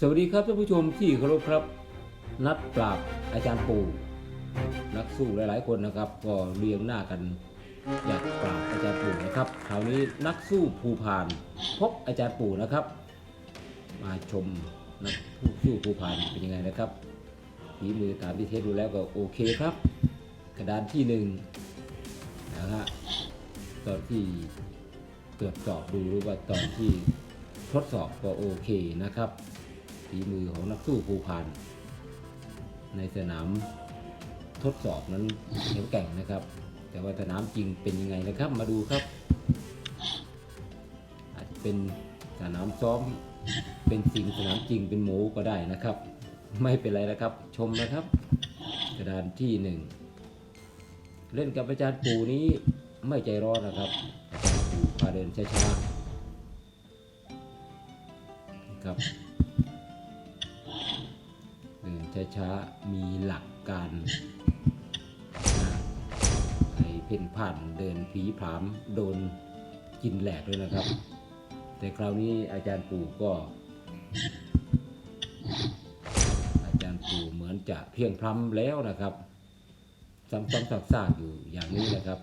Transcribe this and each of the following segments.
สวัสดีครับท่านผู้ชมที่เคารพครับ นัดปราบอาจารย์ปู่นักสู้หลาย ๆ คนนะครับ ก็เรียงหน้ากันอยากปราบอาจารย์ปู่นะครับคราวนี้นักสู้ภูพานพบอาจารย์ปู่นะครับ มาชมนักผู้สู้ภูพานเป็นยังไงนะครับฝีมือตามที่เทสดูแล้วก็โอเคครับ กระดานที่หนึ่งนะฮะตอนที่ตรวจสอบดูหรือว่าตอนที่ทดสอบก็โอเคนะครับ ฝีมือของนักสู้ภูพาน ในสนามทดสอบนั้นแข็งแกร่งนะครับ แต่ว่าสนามจริงเป็นยังไงนะครับมาดูครับ อาจจะเป็นสนามซ้อมเป็นสิ่งสนามจริงเป็นหมูก็ได้นะครับ ไม่เป็นไรนะครับ ชมนะครับ กระดานที่หนึ่งเล่นกับอาจารย์ปู่นี้ไม่ใจร้อนนะครับอาจารย์ปู่พาเดินช้าๆครับ ช้าๆ มีหลักการไอ้เพ่นผ่านเดินผีผามโดนกินแหลกเลยนะครับ แต่คราวนี้อาจารย์ปู่ก็ อาจารย์ปู่เหมือนจะเพียงพล้ำแล้วนะครับซ้ำๆซากๆอยู่อย่างนี้นะครับ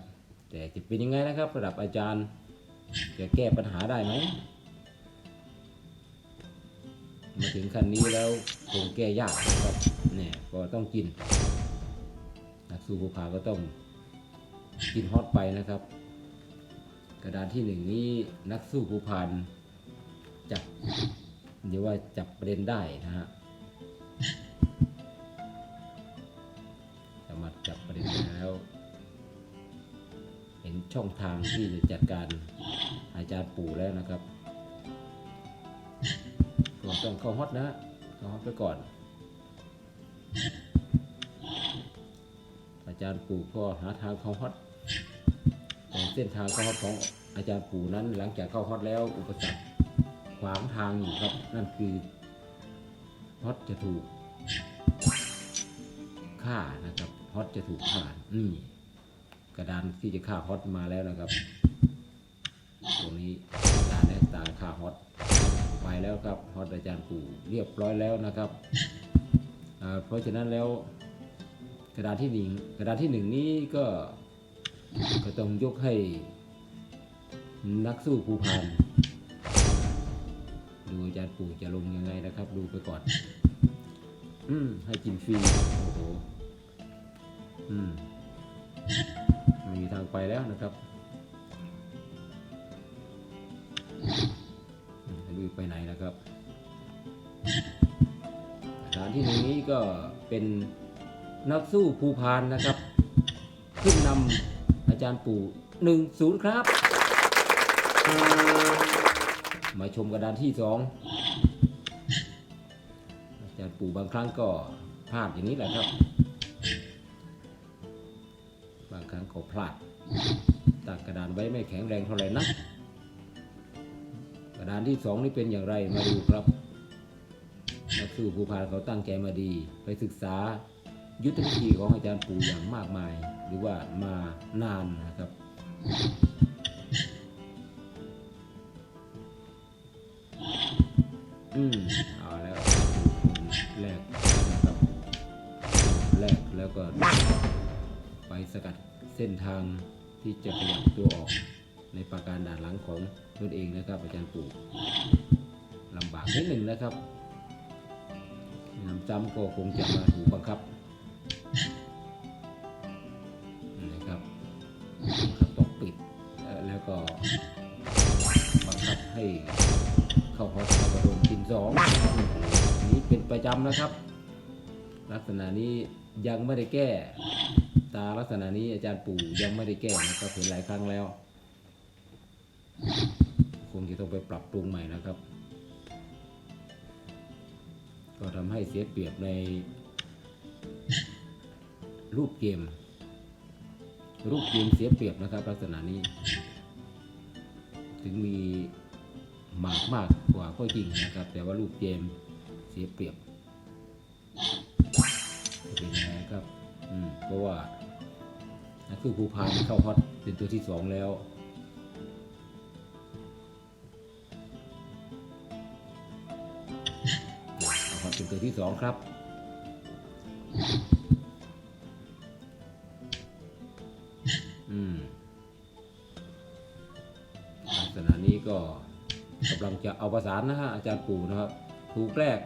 แต่จะเป็นยังไงนะครับระดับอาจารย์จะแก้ปัญหาได้ไหม มาถึงขั้นนี้แล้วคงแก้ยากนะครับเนี่ยก็ต้องกินนักสู้ภูผาก็ต้องกินฮอตไปนะครับ กระดานที่หนึ่งนี้นักสู้ภูพานจับเดี๋ยวว่าจับประเด็นได้นะฮะสามารถจับประเด็นแล้ว เห็นช่องทางที่จะจัดการอาจารย์ปู่แล้วนะครับ ก็ต้องเขาฮอตนะฮะเขาฮอตไปก่อน อาจารย์ปู่ก็หาทางเข้าฮอตแต่เส้นทางเข้าฮอตของอาจารย์ปู่นั้นหลังจากเข้าฮอตแล้วอุปสรรคขวางทางอยู่ครับ นั่นคือฮอตจะถูกฆ่านะครับฮอตจะถูกฆ่านี่กระดานที่จะฆ่าฮอตมาแล้วนะครับ แล้วครับฮอตอาจารย์ปู่เรียบร้อยแล้วนะครับ เพราะฉะนั้นแล้วกระดานที่หนึ่งกระดานที่หนึ่งนี้ก็ก็ต้องยกให้นักสู้ภูพานดูอาจารย์ปู่จะลงยังไงนะครับ ดูไปก่อน อืมให้กินฟรีโอ้โหอืมมีทางไปแล้วนะครับ ไม่รู้ไปไหนนะครับสถานที่ตรงนี้ก็เป็นนักสู้ภูพานนะครับขึ้นนำอาจารย์ปู่หนึ่งศูนย์ครับ มาชมกระดานที่สองอาจารย์ปู่บางครั้งก็พลาดอย่างนี้แหละครับ บางครั้งก็พลาดตั้งกระดานไว้ไม่แข็งแรงเท่าไหร่นักกระ ดานที่สองนี่เป็นอย่างไรมาดูครับนักสู้ภูพานเขาตั้งใจมาดี ไปศึกษายุทธวิธีของอาจารย์ปู่อย่างมากมาย หรือว่ามานานนะครับ อืมเอาแล้วแรกนะครับแรกแล้วก็ไปสกัดเส้นทางที่จะขยับตัวออก ในปราการด่านหลังของตนเองนะครับ อาจารย์ปู่ลำบากนิดหนึ่งนะครับนำซ้ำก็คงจะมาถูกบังคับนะครับต้องปิดแล้วก็บังคับให้เข้าฮอสกระโดนกินสองนี้เป็นประจำนะครับ ลักษณะนี้ยังไม่ได้แก้ ตาลักษณะนี้อาจารย์ปู่ยังไม่ได้แก้นะครับเห็นหลายครั้งแล้ว งจะต้องไปปรับปรุงใหม่นะครับ ก็ทำให้เสียเปรียบในรูปเกม รูปเกมเสียเปรียบนะครับ ลักษณะนี้ ถึงมีหมากมากกว่าก็จริงนะครับ แต่ว่ารูปเกมเสียเปรียบเป็นยังไงครับ อืมเพราะว่านักสู้ภูพานเข้าฮอตเป็นตัวที่สองแล้ว ตัวที่สองครับ อืมลักษณะนี้ก็กำลังจะเอาประสานนะฮะอาจารย์ปู่นะครับ ถูกแรก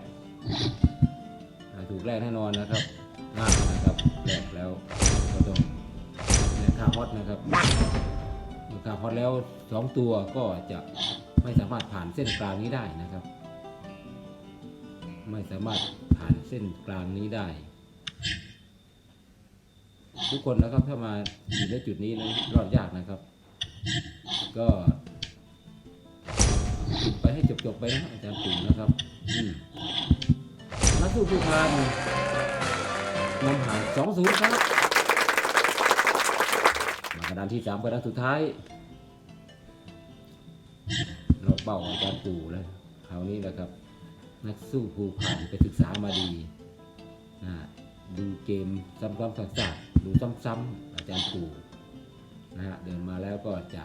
ถูกแรกแน่นอนนะครับมากนะครับแรกแล้วก็ต้องแรกค่าฮอตนะครับเมื่อค่าฮอตแล้วสองตัวก็จะไม่สามารถผ่านเส้นกลางนี้ได้นะครับ ไม่สามารถผ่านเส้นกลางนี้ได้ ทุกคนนะครับถ้ามาอยู่ในจุดนี้นะรอดยากนะครับ ก็ฝึกไปให้จบๆไปนะอาจารย์ปู่นะครับนักสู้ผู้พานนำห่างสองศูนย์ครับมากระดานที่สามกระดานสุดท้ายเรอบเป้าอาจารย์ปู่แล้วคราวนี้นะครับ นักสู้ภูพานไปศึกษามาดีนะดูเกมซ้ำๆซากๆดูซ้ำๆอาจารย์ปู่นะฮะเดินมาแล้วก็จะ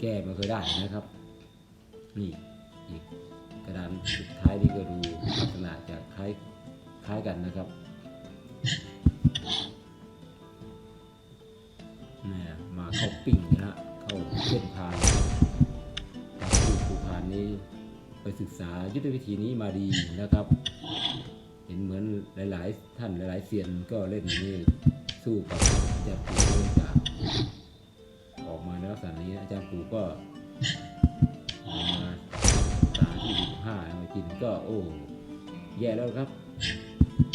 แก้ไม่เคยได้นะครับ นี่อีกกระดานสุดท้ายนี่ก็ดูลักษณะจะคล้ายคล้ายกันนะครับเนี่ยมาเข้าปิ้งนะฮะ ศึกษายุทธวิธีนี้มาดีนะครับ เห็นเหมือนหลาย ๆ ท่านหลาย ๆเซียนก็เล่นนี่สู้กับอาจารย์ปู่เนื่องจากออกมาในลักษณะนี้อาจารย์ปู่ก็มาตาที่สิบห้ามากินก็โอ้แย่แล้วครับ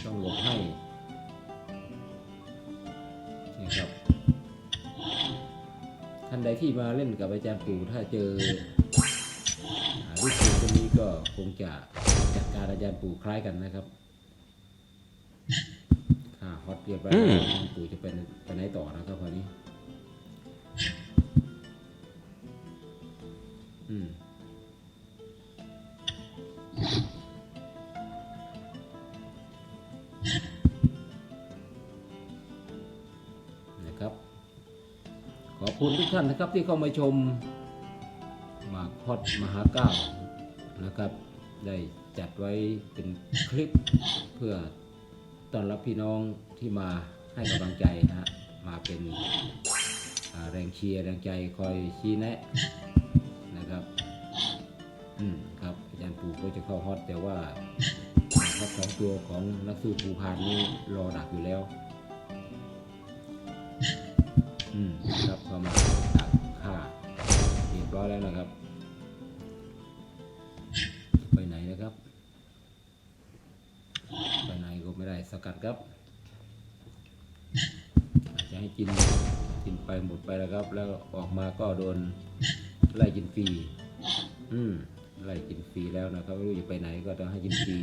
ต้องหลบให้นี่ครับท่านใดที่มาเล่นกับอาจารย์ปู่ถ้าเจอ อ่าลูกศิษย์คนนี้ก็คงจะจัดการอาจารย์ปู่คล้ายกันนะครับค่าฮอตเรียบร้อยแล้วอาจารย์ปู่จะเป็นไปไหนต่อนะครับคราวนี้ อืมนะครับ ขอบคุณทุกท่านนะครับที่เข้ามาชม หมากฮอตมหาเก้านะครับ ได้จัดไว้เป็นคลิปเพื่อต้อนรับพี่น้องที่มาให้กำลังใจนะฮะมาเป็นแรงเชียร์แรงใจคอยชี้แนะนะครับอืมครับอาจารย์ปู่ก็จะเข้าฮอตแต่ว่าฮอตสองตัวของนักสู้ภูพานนี้รอดักอยู่แล้วอืมครับเข้ามาดักฆ่าเรียบร้อยแล้วนะครับ สกัดครับจะให้กินกินไปหมดไปแล้วครับ แล้วออกมาก็โดนไล่กินฟรีอืมไล่กินฟรีแล้วนะครับไม่รู้จะไปไหนก็ต้องให้กินฟรี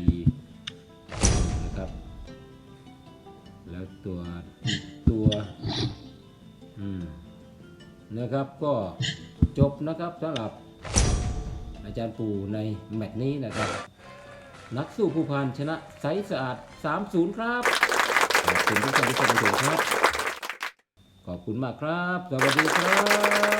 นะครับ แล้วตัวตัวอืมนะครับก็จบนะครับสำหรับอาจารย์ปู่ในแมตช์นี้นะครับ นักสู้ผู้พานชนะไซส์สะอาด 3-0 ครับ ขอบคุณทุกท่านที่ชมครับ ขอบคุณมากครับ สวัสดีครับ